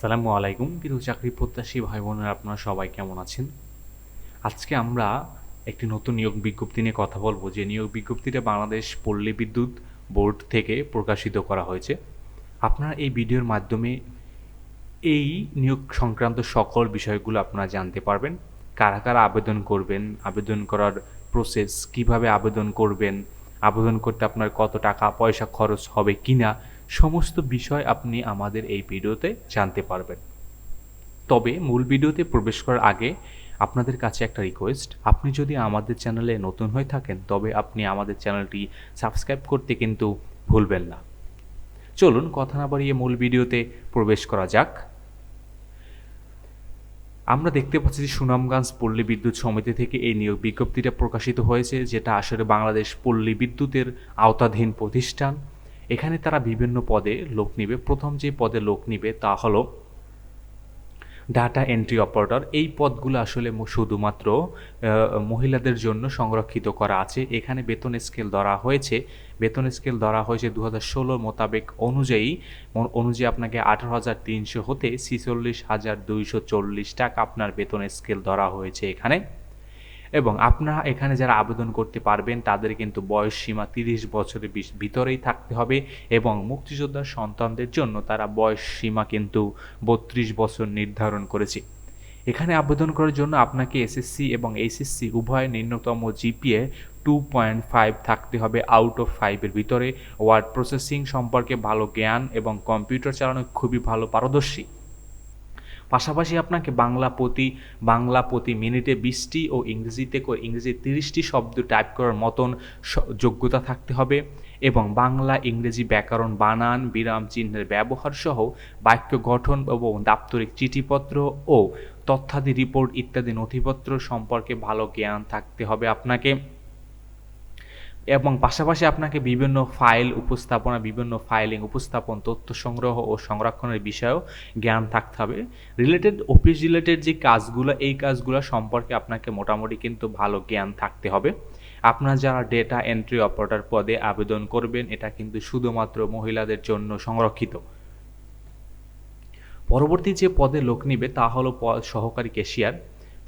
আসসালামু আলাইকুম, প্রিয় চাকরি প্রত্যাশী ভাই বোনেরা আপনারা সবাই কেমন আছেন? আজকে আমরা একটি নতুন নিয়োগ বিজ্ঞপ্তি নিয়ে কথা বলব। যে নিয়োগ বিজ্ঞপ্তিটা বাংলাদেশ পল্লী বিদ্যুৎ বোর্ড থেকে প্রকাশিত করা হয়েছে। আপনারা এই ভিডিওর মাধ্যমে এই নিয়োগ সংক্রান্ত সকল বিষয়গুলো আপনারা জানতে পারবেন। কারা কারা আবেদন করবেন, আবেদন করার প্রসেস কীভাবে আবেদন করবেন, আবেদন করতে আপনার কত টাকা পয়সা খরচ হবে কিনা সমস্ত বিষয় আপনি আমাদের এই ভিডিওতে জানতে পারবেন। তবে মূল ভিডিওতে প্রবেশ করার আগে আপনাদের কাছে একটা রিকোয়েস্ট আপনি যদি আমাদের চ্যানেলে নতুন হয়ে থাকেন, তবে আপনি আমাদের চ্যানেলটি সাবস্ক্রাইব করতে কিন্তু ভুলবেন না। চলুন কথা না বাড়িয়ে মূল ভিডিওতে প্রবেশ করা যাক। আমরা দেখতে পাচ্ছি যে সুনামগঞ্জ পল্লী বিদ্যুৎ সমিতি থেকে এই নিয়োগ বিজ্ঞপ্তিটা প্রকাশিত হয়েছে, যেটা আসলে বাংলাদেশ পল্লী বিদ্যুতের আওতাধীন প্রতিষ্ঠান। এখানে তারা বিভিন্ন পদে লোক নিবে। প্রথম যে পদে লোক নিবে তা হলো ডাটা এন্ট্রি অপারেটর এই পদগুলো আসলে শুধুমাত্র মহিলাদের জন্য সংরক্ষিত করা আছে। এখানে বেতন স্কেল ধরা হয়েছে। বেতন স্কেল ধরা হয়েছে দু হাজার মোতাবেক অনুযায়ী। অনুযায়ী আপনাকে আঠারো হাজার তিনশো হতে ছিচল্লিশ হাজার দুইশো চল্লিশ টাকা আপনার বেতন স্কেল ধরা হয়েছে এখানে। এবং আপনারা এখানে যারা আবেদন করতে পারবেন, তাদের কিন্তু বয়স সীমা তিরিশ বছরের ভিতরেই থাকতে হবে এবং মুক্তিযোদ্ধার সন্তানদের জন্য তারা বয়স সীমা কিন্তু বত্রিশ বছর নির্ধারণ করেছে। এখানে আবেদন করার জন্য আপনাকে এসএসসি এবং এইচএসসি উভয় ন্যূনতম জিপিএ টু পয়েন্ট ফাইভ থাকতে হবে আউট অফ ফাইভের ভিতরে। ওয়ার্ড প্রসেসিং সম্পর্কে ভালো জ্ঞান এবং কম্পিউটার চালানো খুবই ভালো পারদর্শী। পাশাপাশি আপনাকে বাংলা প্রতি বাংলা প্রতি মিনিটে বিশটি ও ইংরেজিতে ইংরেজি তিরিশটি শব্দ টাইপ করার মতন যোগ্যতা থাকতে হবে এবং বাংলা, ইংরেজি ব্যাকরণ বানান, বিরাম চিহ্নের ব্যবহার সহ বাক্য গঠন এবং দাপ্তরিক চিঠিপত্র ও তথ্যাদি রিপোর্ট ইত্যাদি নথিপত্র সম্পর্কে ভালো জ্ঞান থাকতে হবে আপনাকে। এবং পাশাপাশি আপনাকে বিভিন্ন ফাইল উপস্থাপনা, বিভিন্ন ফাইলিং উপস্থাপন, তথ্য সংগ্রহ ও সংরক্ষণের বিষয়েও জ্ঞান থাকতে হবে। রিলেটেড অফিস রিলেটেড যে কাজগুলো, এই কাজগুলো সম্পর্কে আপনাকে মোটামুটি কিন্তু ভালো জ্ঞান থাকতে হবে। আপনার যারা ডেটা এন্ট্রি অপারেটর পদে আবেদন করবেন, এটা কিন্তু শুধুমাত্র মহিলাদের জন্য সংরক্ষিত। পরবর্তী যে পদে লোক নিবে, তা হলো সহকারী ক্যাশিয়ার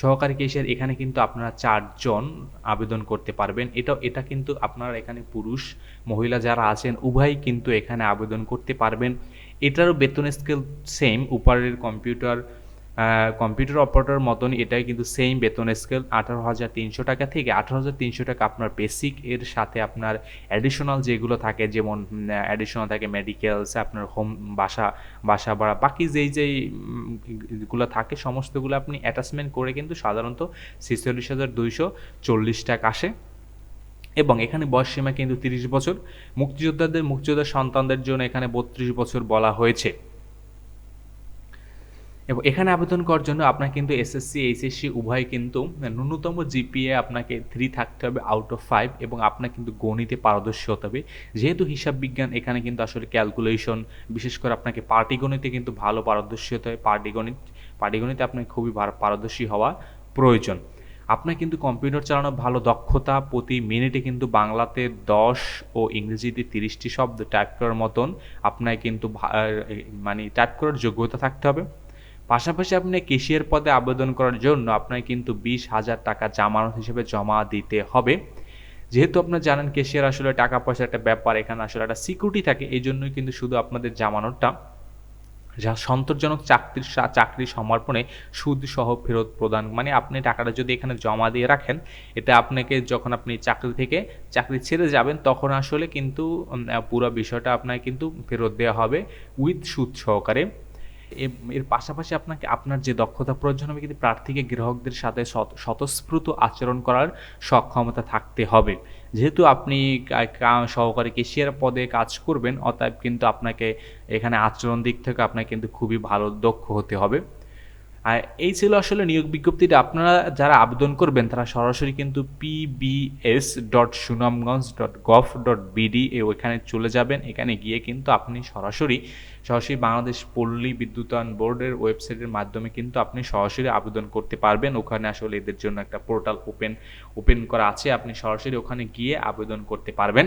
সহকারী কেসের এখানে কিন্তু আপনারা চারজন আবেদন করতে পারবেন। এটা এটা কিন্তু আপনারা এখানে পুরুষ, মহিলা যারা আছেন, উভয়ই কিন্তু এখানে আবেদন করতে পারবেন। এটারও বেতন স্কেল সেম উপরের কম্পিউটার কম্পিউটার অপারেটর মতন এটাই কিন্তু সেম বেতন স্কেল আঠারো হাজার তিনশো টাকা থেকে আঠারো হাজার তিনশো টাকা আপনার বেসিক এর সাথে আপনার অ্যাডিশনাল যেগুলো থাকে, যেমন অ্যাডিশনাল থাকে মেডিকেলস আপনার হোম বাসা বাসা ভাড়া, বাকি যেই যেই গুলো থাকে সমস্তগুলো আপনি অ্যাটাচমেন্ট করে কিন্তু সাধারণত ছেচল্লিশ হাজার দুইশো চল্লিশ টাকা আসে। এবং এখানে বয়স সীমা কিন্তু তিরিশ বছর। মুক্তিযোদ্ধাদের মুক্তিযোদ্ধার সন্তানদের জন্য এখানে বত্রিশ বছর বলা হয়েছে। এবং এখানে আবেদন করার জন্য আপনার কিন্তু এসএসসি এইচএসসি উভয় কিন্তু ন্যূনতম জিপিএ আপনাকে থ্রি থাকতে হবে আউট অফ ফাইভ এবং আপনার কিন্তু গণিতে পারদর্শী হতে হবে। যেহেতু হিসাব বিজ্ঞান এখানে কিন্তু আসলে ক্যালকুলেশন বিশেষ করে আপনাকে পাটিগণিতে কিন্তু ভালো পারদর্শী হতে হবে। পাটিগণিত পাটিগণিতে আপনাকে খুবই পারদর্শী হওয়া প্রয়োজন। আপনার কিন্তু কম্পিউটার চালানোর ভালো দক্ষতা প্রতি মিনিটে কিন্তু বাংলাতে দশ ও ইংরেজিতে তিরিশটি শব্দ টাইপ করার মতন আপনার কিন্তু মানে টাইপ করার যোগ্যতা থাকতে হবে। পাশাপাশি আপনি কেশিয়ার পদে আবেদন করার জন্য আপনাকে কিন্তু বিশ হাজার টাকা জামানত হিসেবে জমা দিতে হবে। যেহেতু আপনারা জানেন কেশিয়ার আসলে টাকা পয়সার একটা ব্যাপার, এখানে আসলে একটা সিকিউরিটি থাকে এই জন্যই কিন্তু শুধু আপনাদের জামানতটা যা সন্তোষজনক চাকরির চাকরি সমর্পণে সুদ সহ ফেরত প্রদান মানে আপনি টাকাটা যদি এখানে জমা দিয়ে রাখেন এটা আপনাকে যখন আপনি চাকরি থেকে চাকরি ছেড়ে যাবেন, তখন আসলে কিন্তু পুরো বিষয়টা আপনাকে কিন্তু ফেরত দেওয়া হবে উইথ সুদ সহকারে। এর পাশাপাশি আপনাকে, আপনার যে দক্ষতা প্রয়োজন হবে, কিন্তু প্রার্থীকে গ্রাহকদের সাথে স্বত- স্বতঃস্ফূর্ত আচরণ করার সক্ষমতা থাকতে হবে। যেহেতু আপনি সহকারী কেশিয়ার পদে কাজ করবেন, অতএব কিন্তু আপনাকে এখানে আচরণ দিক থেকে আপনাকে কিন্তু খুবই ভালো দক্ষ হতে হবে। আর এই ছিল আসলে নিয়োগ বিজ্ঞপ্তিটা। আপনারা যারা আবেদন করবেন, তারা সরাসরি কিন্তু PBS dot Sunamganj dot gov dot BD এ ওইখানে চলে যাবেন। এখানে গিয়ে কিন্তু আপনি সরাসরি সরাসরি বাংলাদেশ পল্লী বিদ্যুতায়ন বোর্ডের ওয়েবসাইটের মাধ্যমে কিন্তু আপনি সরাসরি আবেদন করতে পারবেন। ওখানে আসলে এদের জন্য একটা পোর্টাল ওপেন ওপেন করা আছে। আপনি সরাসরি ওখানে গিয়ে আবেদন করতে পারবেন।